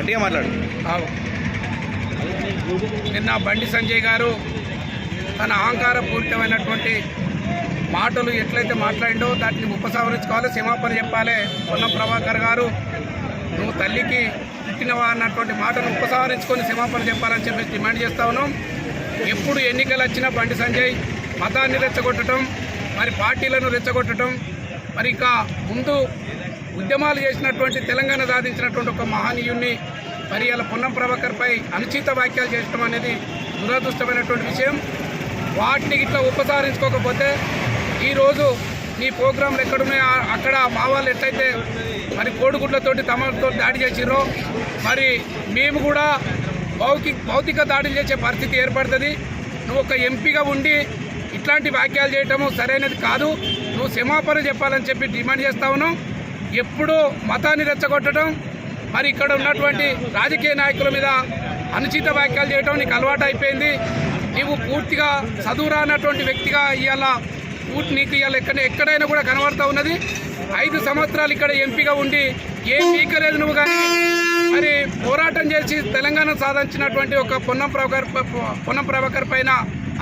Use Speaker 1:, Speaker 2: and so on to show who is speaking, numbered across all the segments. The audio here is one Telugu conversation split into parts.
Speaker 1: గట్టిగా మాట్లాడు.
Speaker 2: నిన్న బండి సంజయ్ గారు తన అహంకారపూరితమైనటువంటి మాటలు ఎట్లయితే మాట్లాడిండో దాన్ని ఉపసంహరించుకోవాలి క్షమాపణ చెప్పాలి. పొన్న ప్రభాకర్ గారు నువ్వు తల్లికి పుట్టినవా అన్నటువంటి మాటను ఉపసంహరించుకొని క్షమాపణ చెప్పాలని చెప్పి డిమాండ్ చేస్తా ఉన్నాం. ఎప్పుడు ఎన్నికలు వచ్చినా బండి సంజయ్ మతాన్ని రెచ్చగొట్టడం మరి పార్టీలను రెచ్చగొట్టడం మరి ఇంకా ముందు ఉద్యమాలు చేసినటువంటి తెలంగాణ సాధించినటువంటి ఒక మహనీయుణ్ణి మరి అలా పొన్నం ప్రభాకర్పై అనుచిత వ్యాఖ్యలు చేయడం అనేది దురదృష్టమైనటువంటి విషయం. వాటిని ఇట్లా ఉపసంహరించుకోకపోతే ఈరోజు నీ ప్రోగ్రాంలు ఎక్కడున్నాయో అక్కడ మా వాళ్ళు ఎట్లయితే మరి కోడిగుడ్లతోటి తమతో దాడి చేసిర్రో మరి మేము కూడా భౌతిక భౌతిక దాడులు చేసే పరిస్థితి ఏర్పడుతుంది. నువ్వు ఒక ఎంపీగా ఉండి ఇట్లాంటి వ్యాఖ్యలు చేయటము సరైనది కాదు. నువ్వు క్షమాపణ చెప్పాలని చెప్పి డిమాండ్ చేస్తా ఉన్నావు. ఎప్పుడూ మతాన్ని రెచ్చగొట్టడం మరి ఇక్కడ ఉన్నటువంటి రాజకీయ నాయకుల మీద అనుచిత వ్యాఖ్యలు చేయడం నీకు అలవాటు అయిపోయింది. నీవు పూర్తిగా చదువురానటువంటి వ్యక్తిగా ఇవాళ పూర్తి నీకు ఇవాళ ఎక్కడ ఎక్కడైనా కూడా కనబడతా ఉన్నది. ఐదు సంవత్సరాలు ఇక్కడ ఎంపీగా ఉండి ఏం పీకలేదు నువ్వు కానీ. మరి పోరాటం చేసి తెలంగాణ సాధించినటువంటి ఒక పొన్నం ప్రభాకర్ పొన్నం ప్రభాకర్ పైన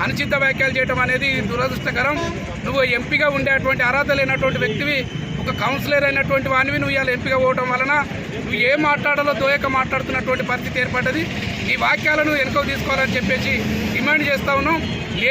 Speaker 2: అనుచిత వ్యాఖ్యలు చేయడం అనేది దురదృష్టకరం. నువ్వు ఎంపీగా ఉండేటువంటి అర్హత లేనటువంటి వ్యక్తివి ఒక కౌన్సిలర్ అయినటువంటి వానివి నువ్వు ఇవాళ ఎంపీగా పోవడం వలన నువ్వు ఏ మాట్లాడాలో దోయక మాట్లాడుతున్నటువంటి పరిస్థితి ఏర్పడ్డది. ఈ వాక్యాలను వెనుకకు తీసుకోవాలని చెప్పేసి డిమాండ్ చేస్తా ఉన్నాం. ఏ